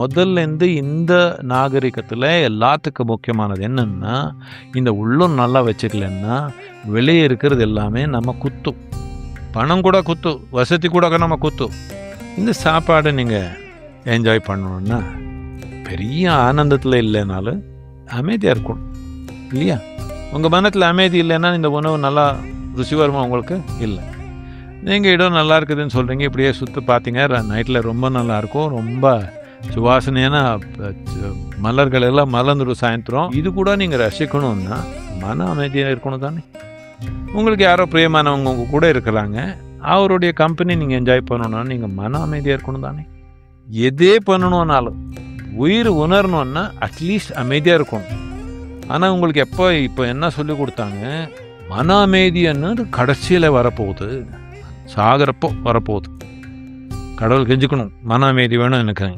முதல்லேருந்து இந்த நாகரிகத்தில் எல்லாத்துக்கும் முக்கியமானது என்னென்னா இந்த உள்ளூர் நல்லா வச்சுக்கலன்னா வெளியே இருக்கிறது எல்லாமே நம்ம குத்தும் பணம் கூட குத்து வசதி கூட நம்ம குத்து. இந்த சாப்பாடை நீங்கள் என்ஜாய் பண்ணணுன்னா பெரிய ஆனந்தத்தில் இல்லைனாலும் அமைதியாக இருக்கணும். இல்லையா? உங்கள் மனத்தில் அமைதி இல்லைன்னா இந்த உணவு நல்லா ருசி வருமா உங்களுக்கு? இல்லை. நீங்கள் இடம் நல்லா இருக்குதுன்னு சொல்கிறீங்க இப்படியே சுற்றி பார்த்தீங்க நைட்டில் ரொம்ப நல்லா இருக்கும் ரொம்ப சுவாசனையான மலர்கள் எல்லாம் மலர்ந்துடும் சாயந்தரம். இது கூட நீங்கள் ரசிக்கணும்னா மன அமைதியாக இருக்கணும் தானே. உங்களுக்கு யாரோ பிரியமானவங்க உங்கள் கூட இருக்கிறாங்க. அவருடைய கம்பெனி நீங்கள் என்ஜாய் பண்ணணும்னா நீங்கள் மன அமைதியாக இருக்கணும் தானே. எதே பண்ணணும்னாலும் உயிர் உணரணும்னா அட்லீஸ்ட் அமைதியாக இருக்கணும். ஆனால் உங்களுக்கு எப்போ இப்போ என்ன சொல்லி கொடுத்தாங்க? மன அமைதின்னு கடைசியில் வரப்போகுது. சாகிறப்போ வரப்போகுது. கடவுள் கெஞ்சுக்கணும். மன அமைதி வேணும் எனக்கு.